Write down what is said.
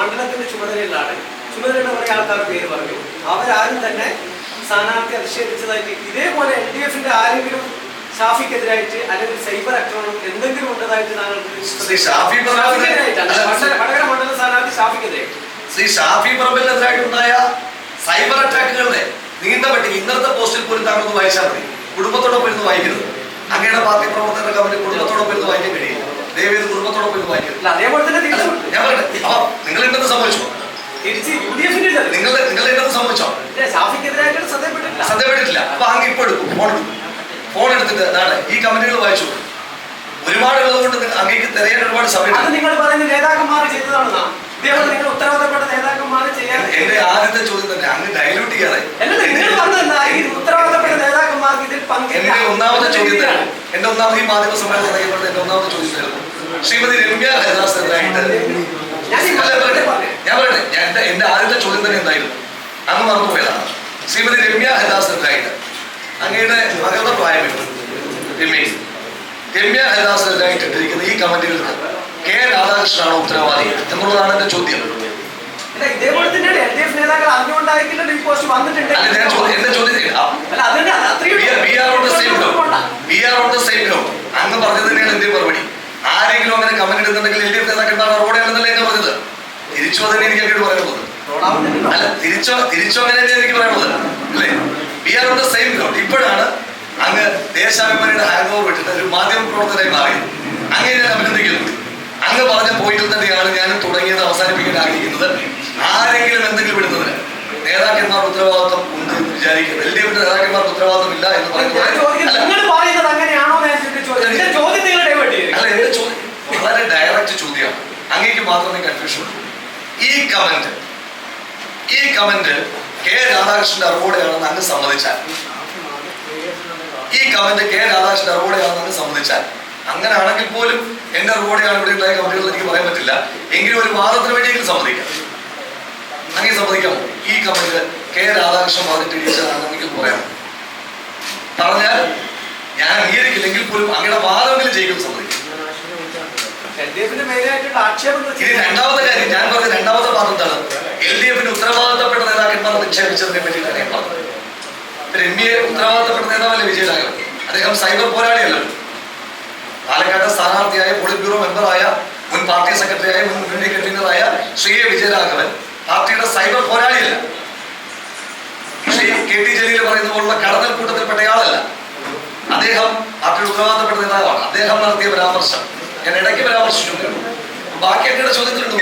മണ്ഡലത്തിന്റെ ചുമതലയിലാണ്. ചുമതലയുടെ കുറെ ആൾക്കാരുടെ പേര് പറഞ്ഞു. അവരാരും തന്നെ സ്ഥാനാർത്ഥി അധിക്ഷേപിച്ചതായിട്ട് ഇതേപോലെ എൽ ഡി എഫിന്റെ ആരെങ്കിലും ഷാഫിക്കെതിരായിട്ട് അല്ലെങ്കിൽ സൈബർ ആക്രമണം എന്തെങ്കിലും ഉണ്ടതായിട്ട് താങ്കൾക്ക് വടകര മണ്ഡലം സ്ഥാനാർത്ഥി ഷാഫിക്കെതിരായിട്ട് ശ്രീ ഷാഫി പറമ്പിലിനെതിരായിട്ടുണ്ടായ സൈബർ അറ്റാക്കുകളുടെ നീണ്ട പറ്റി ഇന്നത്തെ പോസ്റ്റിൽ പോലും താങ്കൾ വായിച്ചാൽ മതി. കുടുംബത്തോടൊപ്പം ഇരുന്ന് വായിക്കരുത്. അങ്ങയുടെ പാർട്ടി പ്രവർത്തകരുടെ കമ്പനി കുടുംബത്തോടൊപ്പം ഇരുന്ന് വായിക്കാൻ കഴിയില്ല. ദയവേത് കുടുംബത്തോടൊപ്പം ഇരുന്ന് വായിക്കരുത്. അതേപോലെ തന്നെ ഞാൻ പറയട്ടെ നിങ്ങൾ എന്തെന്ന് സംഭവിച്ചു തിരിച്ച് യു ഡി എഫിന്റെ നിങ്ങൾ നിങ്ങൾ എന്തെന്ന് സംഭവിച്ചോ ഷാഫിക്കെതിരായിട്ട് ശ്രദ്ധപ്പെട്ടിട്ടില്ല ശ്രദ്ധപ്പെട്ടിട്ടില്ല അപ്പൊ അങ്ങ് ഇപ്പൊ എടുക്കും ഫോൺ എടുക്കും ഫോൺ എടുത്തിട്ട് നാളെ ഈ കമന്റുകൾ വായിച്ചു. ഒരുപാട് ഉള്ളതുകൊണ്ട് അങ്ങേക്ക് തിരയാൻ ഒരുപാട് സമയം നിങ്ങൾ പറയുന്ന നേതാക്കന്മാർ ഇതേപോലെ നിങ്ങൾ ഉത്തരവാദപ്പെട്ട നേതാക്കന്മാർ ചെയ്യാൻ എന്റെ ആദ്യത്തെ ചോദ്യം തന്നെ അങ്ങ് ഡയലൂട്ട് ചെയ്യാതെ. ഉത്തരവാദപ്പെട്ട നേതാക്കന്മാർക്ക് ഇതിൽ പങ്കില്ല എന്റെ ഒന്നാമത്തെ ചോദ്യം തന്നെ എന്റെ ഒന്നാമത് ഈ മാധ്യമ സമ്മേളനം എന്റെ ഒന്നാമത്തെ ചോദ്യം ശ്രീമതി രമ്യ ഹരിദാസ് പറഞ്ഞു ഞാൻ പറയട്ടെ ഞാൻ എന്റെ എന്റെ ആദ്യത്തെ ചോദ്യം തന്നെ എന്തായിരുന്നു അങ്ങ് മറന്നുപോയതാണ് ശ്രീമതി രമ്യ ഹരിദാസ് എന്തായിട്ട് അങ്ങയുടെ മകളുടെ പ്രായം രമ്യയിൽ രമ്യ എന്തായിട്ട് ഇട്ടിരിക്കുന്ന ഈ കമന്റുകൾക്ക് കെ രാധാകൃഷ്ണനാണ് ഉത്തരവാദി എന്നുള്ളതാണ് എന്റെ ചോദ്യം അങ്ങ് പറഞ്ഞത് തന്നെയാണ് എന്റെ മറുപടി ആരെങ്കിലും അങ്ങനെ കമന്റ് ഇടുന്നുണ്ടെങ്കിൽ എൽ ഡി എഫ് നേതാക്കന്മാർ റോഡാണെന്നല്ലേ എന്ന് പറഞ്ഞത്? തിരിച്ചു അതന്നെ എനിക്ക് എന്നോട് റോഡാവുന്നുണ്ടല്ലോ. അല്ല തിരിച്ചോ തിരിച്ചോ അങ്ങനെ തന്നെ എനിക്ക് പറയുന്നത് അല്ലേ? We are on the same ground ഇപ്പോഴാണ് അങ്ങ് ദേശാഭിമാനിയുടെ ഹാങ് ഓവർ വിട്ടിട്ട് ഒരു മാധ്യമ പ്രവർത്തകരായി മാറിയത് അങ്ങനെ ഞാൻ അഭിനന്ദിക്കുന്നു അങ്ങ് പറഞ്ഞ പോയിന്റിൽ തന്നെയാണ് ഞാൻ തുടങ്ങിയത് അവസാനിപ്പിക്കാൻ ആഗ്രഹിക്കുന്നത്. ആരെങ്കിലും എന്തെങ്കിലും വിടുന്നതിന് നേതാക്കന്മാർ ഉത്തരവാദിത്വം ഉണ്ട് എന്ന് വിചാരിക്കുന്നത് എൽ ഡി എഫിന്റെ നേതാക്കന്മാർക്ക് ഉത്തരവാദിത്വം ഇല്ല എന്ന് പറയുന്നത് നിങ്ങൾ പറയുന്നത് അങ്ങനെയാണോ എന്ന് ഞാൻ ചോദിച്ചത് എന്റെ ചോദ്യം നിങ്ങൾ ഡൈവേർട്ട് ചെയ്യും അല്ല എന്റെ ചോദ്യം വളരെ ഡയറക്റ്റ് ചോദ്യമാണ് അങ്ങേക്ക് മാത്രമേ കൺഫ്യൂഷൻ ഉള്ളൂ. ഈ കമന്റ് ഈ കമന്റ് കെ രാധാകൃഷ്ണന്റെ അറിവോടെയാണെന്ന് അങ്ങ് സമ്മതിച്ചാൽ. ഈ കമന്റ് കെ രാധാകൃഷ്ണന്റെ അറിവോടെയാണെന്ന് അങ്ങ് സമ്മതിച്ചാൽ. അങ്ങനെ ആണെങ്കിൽ പോലും എന്റെ അറിവോടെയാണ് ഇവിടെ ഉണ്ടായ കമന്റുകൾ എനിക്ക് പറയാൻ പറ്റില്ല. എങ്കിലും ഒരു വാദത്തിന് വേണ്ടിയെങ്കിലും സമ്മതിക്കാം. അങ്ങനെ സമ്മതിക്കാമോ ഈ കമന്റ് കെ രാധാകൃഷ്ണൻ പറഞ്ഞിട്ട് എനിക്ക് പറയാം. പറഞ്ഞാൽ ഞാൻ അംഗീകരിക്കില്ലെങ്കിൽ പോലും അങ്ങയുടെ വാദമെങ്കിലും ജയിക്കും സമ്മതിക്കും എൽ ഡി എഫിന്റെ മെയിനായിട്ടുള്ള ആക്ഷേപം എന്ന് ഇനി രണ്ടാമത്തെ കാര്യം ഞാൻ പറഞ്ഞ രണ്ടാമത്തെ ഭാഗം എന്താണ്? എൽ ഡി എഫിന് ഉത്തരവാദിത്തപ്പെട്ട നേതാക്കന്മാർ നിക്ഷേപിച്ചതിനെ പറ്റിയിട്ടാണ് ഞാൻ പറഞ്ഞത്. രമ്യയെ ഉത്തരവാദിത്തപ്പെട്ട നേതാവല്ലേ വിജയരാഘവൻ? അദ്ദേഹം സൈബർ പോരാളിയല്ല. പാലക്കാട് സ്ഥാനാർത്ഥിയായ പോളിറ്റ് ബ്യൂറോ മെമ്പറായ മുൻ പാർട്ടി സെക്രട്ടറിയായ മുൻ മുന്നണി കൺവീനറായ ശ്രീ എ വിജയരാഘവൻ പാർട്ടിയുടെ സൈബർ പോരാളിയല്ല. ശ്രീ കെ ടി ജലീൽ പറയുന്ന പോലുള്ള കടന്നൽ കൂട്ടത്തിൽപ്പെട്ടയാളല്ല അദ്ദേഹം പാർട്ടിയുടെ ഉത്തരവാദിത്തപ്പെട്ട നേതാവാണ്. അദ്ദേഹം നടത്തിയ പരാമർശം. ഞാൻ ഇടയ്ക്ക് പരാമർശിച്ചു ബാക്കി അങ്ങയുടെ ചോദ്യത്തിലുണ്ട്